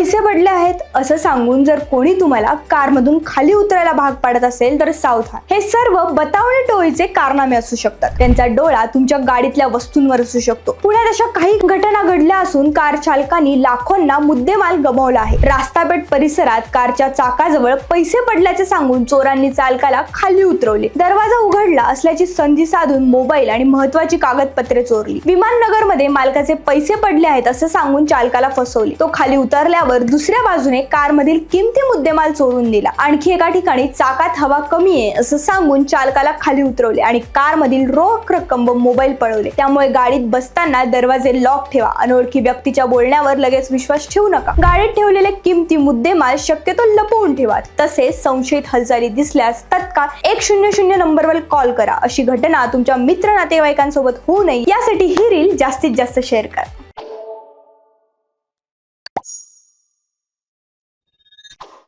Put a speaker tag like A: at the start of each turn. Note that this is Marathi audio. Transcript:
A: पैसे पडले आहेत असं सांगून जर कोणी तुम्हाला कारमधून खाली उतरायला भाग पाडत असेल तर सावधान हे सर्व बतावणी टोळीचे कारनामे असू शकतात. त्यांचा डोळा तुमच्या गाडीतल्या वस्तूंवर असू शकतो. पुण्यात अशा काही घटना घडल्या असून कार चालकांनी लाखोंना मुद्देमाल गमावला आहे. रास्तापेठ परिसरात कारच्या चाकाजवळ पैसे पडल्याचे सांगून चोरांनी चालकाला खाली उतरवले. दरवाजा उघडला असल्याची संधी साधून मोबाईल आणि महत्वाची कागदपत्रे चोरली. विमाननगरमध्ये मालकाचे पैसे पडले आहेत असं सांगून चालकाला फसवले. तो खाली उतरल्यावर दुसऱ्या बाजूने कारमधील किमती मुद्देमाल चोरून दिला. आणखी एका ठिकाणी चाकात हवा कमी आहे असं सांगून चालकाला खाली उतरवले आणि कारमधील रोख रक्कम व मोबाईल पळवले. त्यामुळे गाडीत बसताना दरवाजे लॉक ठेवा. अनोळखी व्यक्तीच्या बोलण्यावर लगेच विश्वास ठेवू नका. गाडीत ठेवलेले किमती मुद्देमाल शक्यतो लपवून ठेवा. तसेच संशयित हालचाली दिसल्यास तत्काळ एक शून्य शून्य नंबरवर कॉल करा. अशी घटना तुमच्या मित्र नातेवाईकांसोबत होऊ नये. यासाठी ही रील जास्तीत जास्त शेअर करा.